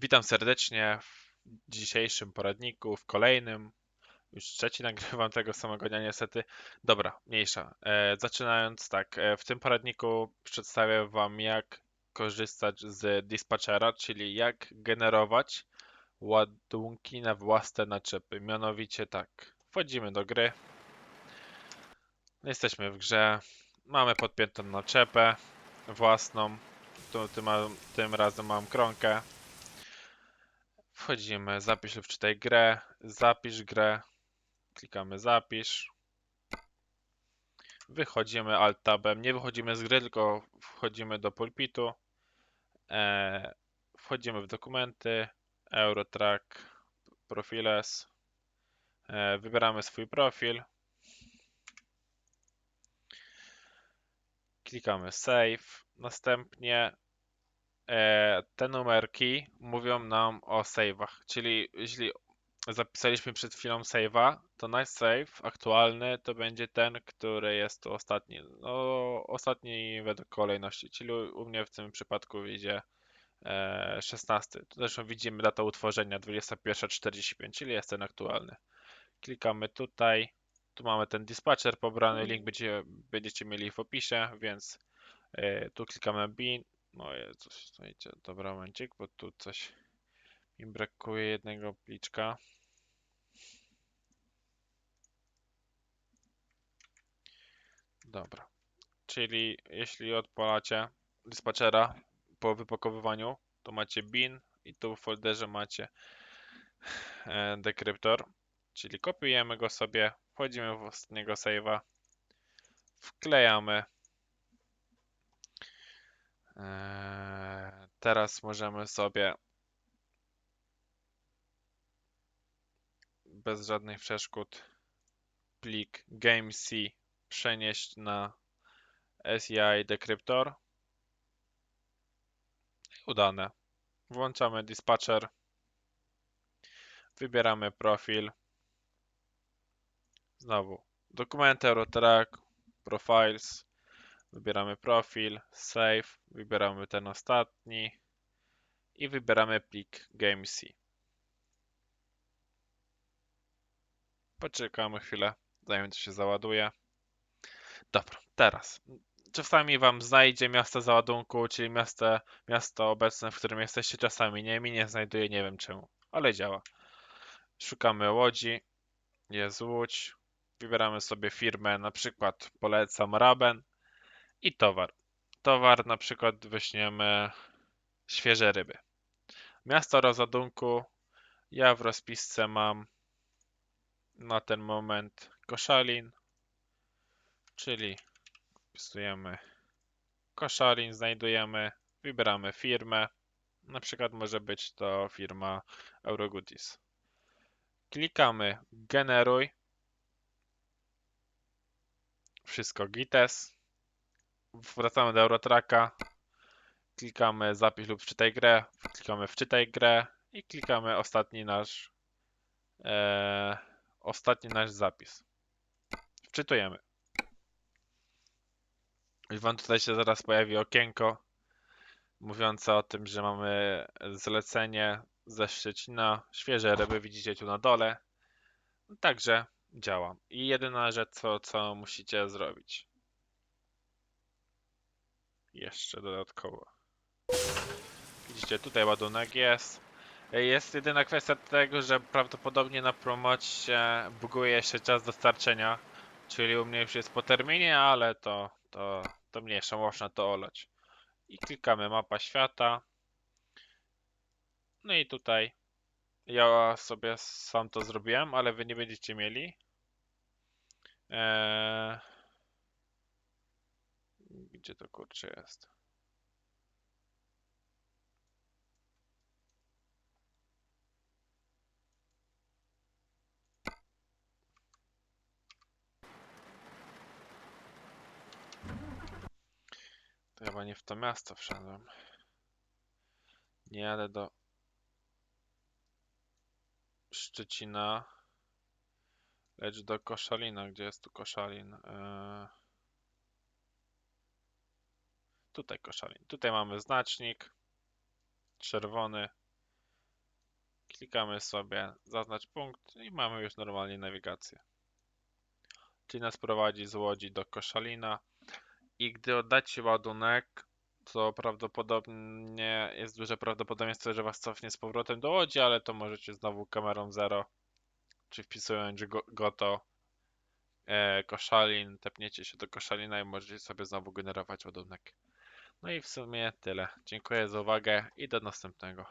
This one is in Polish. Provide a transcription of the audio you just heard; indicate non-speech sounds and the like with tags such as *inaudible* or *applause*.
Witam serdecznie w dzisiejszym poradniku, w kolejnym. Już trzeci *laughs* nagrywam tego samego dnia niestety. Dobra, mniejsza. E, zaczynając tak, e, w tym poradniku przedstawię Wam jak korzystać z dispatchera, czyli jak generować ładunki na własne naczepy. Mianowicie tak, wchodzimy do gry. Jesteśmy w grze. Mamy podpiętą naczepę własną. Tu, tym, tym razem mam krąkę. Wchodzimy, zapisz lub czytaj grę, zapisz grę, klikamy zapisz. Wychodzimy alt tabem, nie wychodzimy z gry, tylko wchodzimy do pulpitu. E, wchodzimy w dokumenty, Eurotrack, Profiles. E, wybieramy swój profil. Klikamy save. Następnie te numerki mówią nam o save'ach, czyli jeśli zapisaliśmy przed chwilą save'a, to nasz save aktualny to będzie ten, który jest tu ostatni. No, ostatni według kolejności, czyli u mnie w tym przypadku idzie e, 16. Tu zresztą widzimy datę utworzenia 21.45, czyli jest ten aktualny. Klikamy tutaj. Tu mamy ten dispatcher pobrany, link będzie, będziecie mieli w opisie, więc e, tu klikamy bin, no Jezus, słuchajcie, dobra momencik, bo tu coś mi brakuje jednego pliczka. Dobra, czyli jeśli odpalacie dispatchera po wypakowywaniu, to macie bin i tu w folderze macie e, dekryptor, czyli kopiujemy go sobie, wchodzimy w ostatniego save'a, wklejamy teraz możemy sobie bez żadnych przeszkód plik GameC przenieść na SEI Decryptor. Udane. Włączamy dispatcher. Wybieramy profil. Znowu dokumenty, Eurotrack, Profiles. Wybieramy profil, save, wybieramy ten ostatni i wybieramy plik GameC. Poczekamy chwilę, zanim to się załaduje. Dobra, teraz. Czasami Wam znajdzie miasto załadunku, czyli miasto, miasto obecne, w którym jesteście, czasami nie. Mi nie znajduje, nie wiem czemu, ale działa. Szukamy łodzi. Jest łódź. Wybieramy sobie firmę, na przykład polecam Raben i towar. Towar na przykład weźmiemy świeże ryby. Miasto rozładunku. Ja w rozpisce mam na ten moment Koszalin, czyli wpisujemy Koszalin, znajdujemy, wybieramy firmę. Na przykład może być to firma Eurogoodies. Klikamy generuj. Wszystko gites wracamy do Eurotracka, klikamy zapisz lub wczytaj grę, klikamy wczytaj grę i klikamy ostatni nasz e, ostatni nasz zapis. Wczytujemy. I wam tutaj się zaraz pojawi okienko mówiące o tym, że mamy zlecenie ze Szczecina, świeże ryby widzicie tu na dole. Także działa. I jedyna rzecz, co, co musicie zrobić, jeszcze dodatkowo. Widzicie, tutaj ładunek jest. Jest jedyna kwestia tego, że prawdopodobnie na promocie buguje się czas dostarczenia. Czyli u mnie już jest po terminie, ale to, to, to mniejsza, można to olać. I klikamy mapa świata. No i tutaj ja sobie sam to zrobiłem, ale wy nie będziecie mieli. Eee... Gdzie to kurczę jest? To chyba nie w to miasto wszedłem. Nie jadę do Szczecina, lecz do Koszalina. Gdzie jest tu Koszalin? Eee... Tutaj koszalin. Tutaj mamy znacznik czerwony. Klikamy sobie zaznacz punkt i mamy już normalnie nawigację. Czyli nas prowadzi z Łodzi do Koszalina i gdy oddacie ładunek, to prawdopodobnie jest duże prawdopodobieństwo, że was cofnie z powrotem do Łodzi, ale to możecie znowu kamerą zero, czy wpisując go- goto e, Koszalin, tepniecie się do Koszalina i możecie sobie znowu generować ładunek. No i w sumie tyle. Dziękuję za uwagę i do następnego.